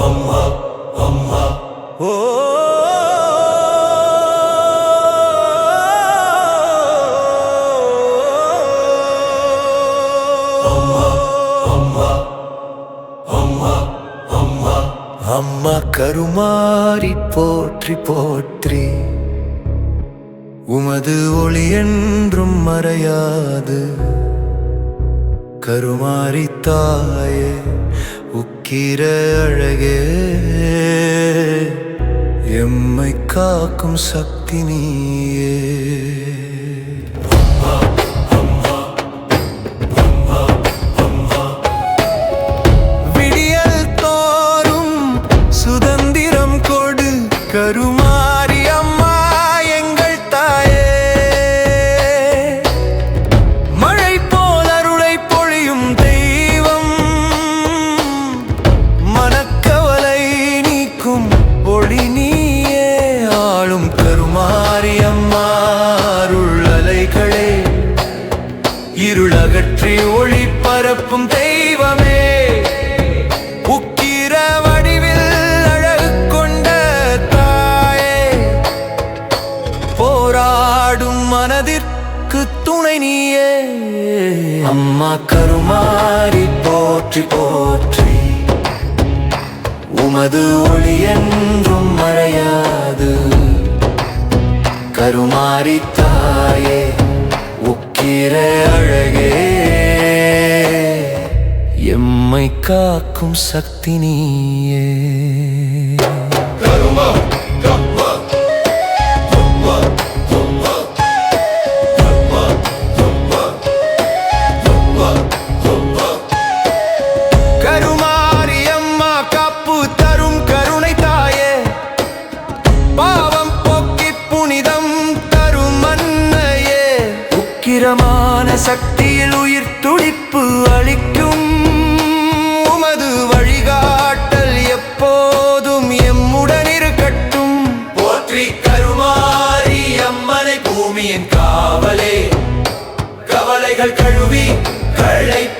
அம்மா அம்மா ஓ அம்மா அம்மா அம்மா அம்மா அம்மா கருமாறி போற்றி போற்றி உமது ஒளி என்றும் மறையாது. கருமாறி தாயே உக்கிர அழகே. எம்மை காக்கும் சக்தி நீயே. ஆளும் இருளகற்றி ஒளி பரப்பும் தெய்வமே. உக்கிர வடிவில் அழகு கொண்ட தாயே போராடும் மனதிற்கு துணை நீயே. அம்மா கருமாறி போற்றி போற்றி உமது ஒளி என்றும் அழகே. எம்மை காக்கும் சக்தி நீயே. உக்கிரமான சக்தியில் உயிர் துடிப்பு அளிக்கும். உமது வழிகாட்டல் எப்போதும் எம்முடன் இருக்கட்டும். போற்றி கருமாரி அம்மனை பூமியின் காவலே. கவலைகள் கழுவி களைப்பு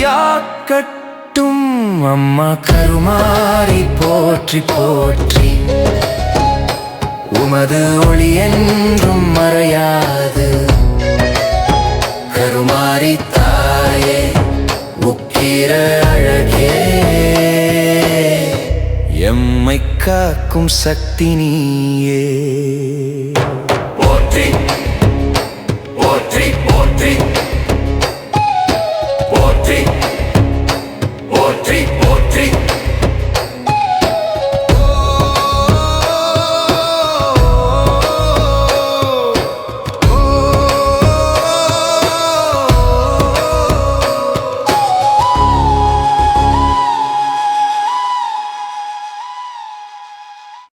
கட்டும் அம்மா கருமாறி போற்றி போற்றி. உமது ஒளி என்றும் மறையாது. கருமாறி தாயே உக்கிர அழகே. எம்மை காக்கும் சக்தி நீயே. போற்றி.